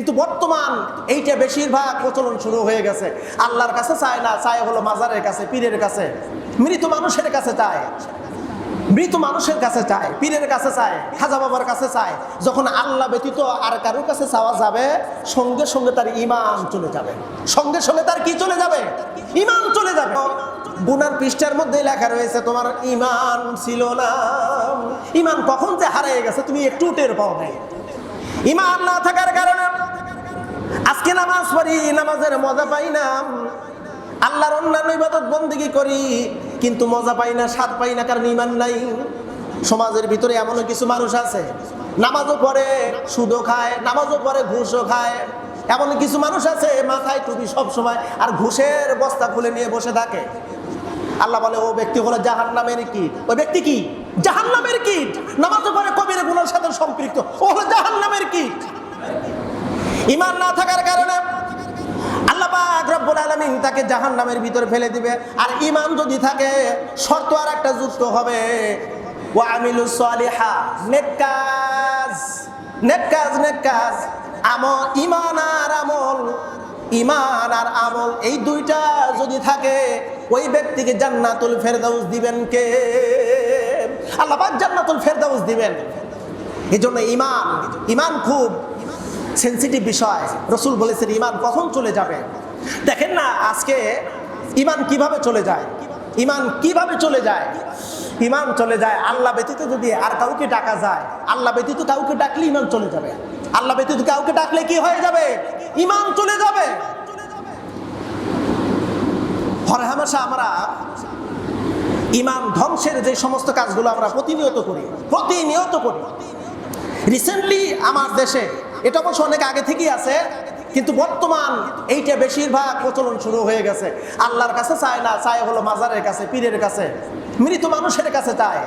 কিন্তু বর্তমান এইটা বেশিরভাগ প্রচলন শুরু হয়ে গেছে। আল্লাহর কাছে চায় না, চায় হলো মাজারের কাছে, পীরের কাছে। মৃত মানুষের কাছে চায়। মৃত মানুষের কাছে চায়, পীরের কাছে চায়, খাজা বাবার কাছে চায়। যখন আল্লাহ ব্যতীত আর কারোর কাছে চাওয়া যাবে, সঙ্গে সঙ্গে তার ইমান চলে যাবে। সঙ্গে সঙ্গে তার কি চলে যাবে? ইমান চলে যাবে। গুনার পৃষ্ঠার মধ্যে লেখা রয়েছে, তোমার ইমান ছিল না। ইমান কখন যে হারিয়ে গেছে, তুমি একটু টের পাও নাই। ইমান না থাকার কারণে আজকে নামাজ পড়ি, নামাজের মজা পাই না আল্লাহর অন্যান্য ইবাদত বন্দিগি করি, কিন্তু মজা পাই না, স্বাদ পাই না, কারণ ইমান নাই। সমাজের ভিতরে এমনও কিছু মানুষ আছে, নামাজও পড়ে, সুদও খায়, নামাজও পড়ে, ঘুষও খায়। এমন কিছু মানুষ আছে, মাথায় টুপি সব সময় আর ঘুষের বস্তা খুলে নিয়ে বসে থাকে। আল্লাহ বলে, ও ব্যক্তি হলো জাহান নামের কীট। ওই ব্যক্তি কি? জাহান নামের কীট। নামাজও পড়ে, কবির গুণের সাথে সম্পৃক্ত। ও হলো জাহান নামের কীট। ইমান না থাকার কারণে আল্লাহ পাক রব্বুল তাকে জাহান্নামের ভিতরে ফেলে দিবে। আর ইমান যদি থাকে, শর্ত আর একটা যুক্ত হবে, ওয়া আমিলুস সালিহা, নেক কাজ নেক কাজ আমল ইমান আর আমল ইমান আর আমল, এই দুইটা যদি থাকে, ওই ব্যক্তিকে জান্নাতুল ফেরদাউস দিবেন কে? আল্লাহ জান্নাতুল ফেরদাউস দিবেন। এই জন্য ইমান ইমান খুব সেন্সিটিভ বিষয়। রসুল বলেছেন, ইমান কখন চলে যাবে? দেখেন না, আজকে ইমান কীভাবে চলে যায়? ইমান কীভাবে চলে যায়? ইমান চলে যায় আল্লাহ ব্যতীত যদি আর কাউকে ডাকা যায়, আল্লাহ ব্যতীত কাউকে ডাকলে ইমান চলে যাবে। আল্লাহ ব্যতীত কাউকে ডাকলে কি হয়ে যাবে? ইমান চলে যাবে। হরহামেশা আমরা ইমান ধ্বংসের যে সমস্ত কাজগুলো আমরা প্রতিনিয়ত করি প্রতিনিয়ত করি। রিসেন্টলি আমার দেশে এটা অবশ্য অনেক আগে থেকেই আছে, কিন্তু বর্তমান এইটা বেশিরভাগ প্রচলন শুরু হয়ে গেছে। আল্লাহর কাছে চায় না, চায় হলো মাজারের কাছে, পীরের কাছে। মৃত মানুষের কাছে চায়।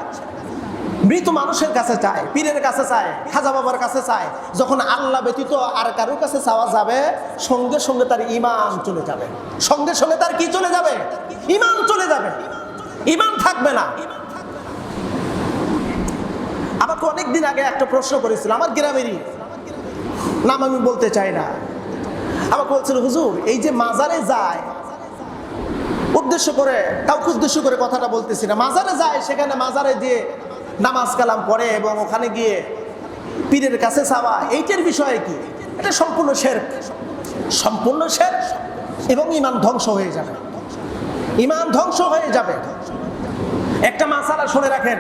মৃত মানুষের কাছে চায়, পীরের কাছে চায়, খাজা বাবার কাছে চায়। যখন আল্লাহ ব্যতীত আর কারোর কাছে চাওয়া যাবে, সঙ্গে সঙ্গে তার ইমান চলে যাবে। সঙ্গে সঙ্গে তার কি চলে যাবে? ইমান চলে যাবে। ইমান থাকবে না। আমাকে অনেকদিন আগে একটা প্রশ্ন করেছিল, আমার গ্রামেরই। নাম আমি বলতে চাই না। আমাকে বলছিল, হুজুর, এই যে মাজারে যায়, উদ্দেশ্য করে, কাউকে উদ্দেশ্য করে কথাটা বলতেছি না। মাজারে যায়, সেখানে মাজারে দিয়ে নামাজ কালাম পড়ে এবং ওখানে গিয়ে পীরের কাছে চাওয়া। এইটার বিষয়ে কি? এটা সম্পূর্ণ শের সম্পূর্ণ শের এবং ইমান ধ্বংস হয়ে যাবে। ইমান ধ্বংস হয়ে যাবে। একটা মাসালা শুনে রাখেন।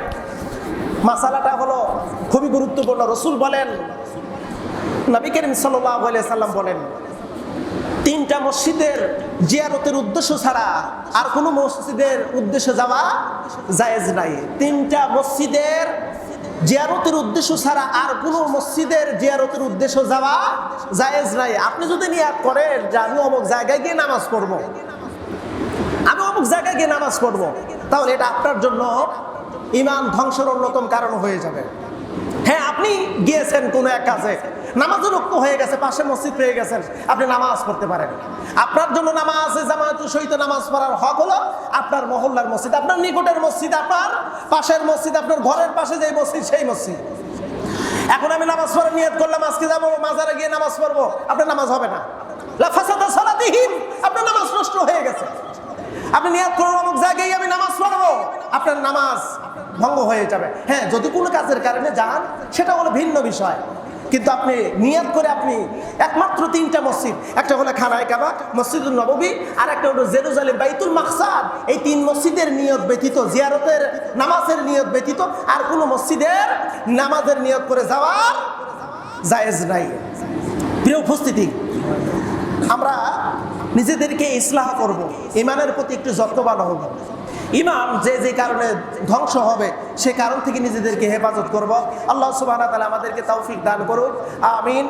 মাসালাটা হলো খুবই গুরুত্বপূর্ণ। রসুল বলেন নবী করিম সাল্লাম বলেন, তিনটা মসজিদের জিয়ারতের উদ্দেশ্য ছাড়া আর কোনো মসজিদের উদ্দেশ্যে যাওয়া জায়েজ নাই। তিনটা মসজিদের জিয়ারতের উদ্দেশ্য ছাড়া আর কোনো মসজিদের জিয়ারতের উদ্দেশ্য যাওয়া জায়েজ নাই। আপনি যদি নিয়াত করেন যে আমি অমুক জায়গায় গিয়ে নামাজ পড়ব, আমি অমুক জায়গায় গিয়ে নামাজ পড়ব, তাহলে এটা আপনার জন্য ইমান ধ্বংসের অন্যতম কারণ হয়ে যাবে। আপনি গিয়েছেন কোনো এক কাজে নামাজের রক্ত হয়ে গেছে, পাশে মসজিদ পেয়ে গেছেন, আপনি নামাজ পড়তে পারেন। আপনার জন্য নামাজ জামায়াত সহিত নামাজ পড়ার হক হলো আপনার মহল্লার মসজিদ, আপনার নিকটের মসজিদ, আপনার পাশের মসজিদ, আপনার ঘরের পাশে যে মসজিদ, সেই মসজিদ। এখন আমি নামাজ পড়ার নিয়ত করলাম, আজকে যাব, মাজারে গিয়ে নামাজ পড়ব, আপনার নামাজ হবে না। লাফাসাদা আপনার নামাজ নষ্ট হয়ে গেছে। আপনি নিয়াত করুন, অমুক জায়গায় আমি নামাজ পড়ব, আপনার নামাজ ভঙ্গ হয়ে যাবে। হ্যাঁ যদি কোনো কাজের কারণে যান, সেটা হলো ভিন্ন বিষয়। কিন্তু আপনি নিয়াত করে আপনি একমাত্র তিনটা মসজিদ, একটা হলো খানায় কাবা মসজিদুল নববী আর একটা হলো জেরুজালেম বাইতুল মাকসাদ। এই তিন মসজিদের নিয়ত ব্যতীত, জিয়ারতের নামাজের নিয়ত ব্যতীত, আর কোনো মসজিদের নামাজের নিয়ত করে যাওয়া জায়েজ নাই। প্রিয় উপস্থিতি, আমরা নিজেদেরকে ইসলাহ করব ইমানের প্রতি একটু যত্নবান হব। ইমান যে যে কারণে ধ্বংস হবে, সে কারণ থেকে নিজেদেরকে হেফাজত করব। আল্লাহ সুবাহ আমাদেরকে তৌফিক দান করুক। আমিন।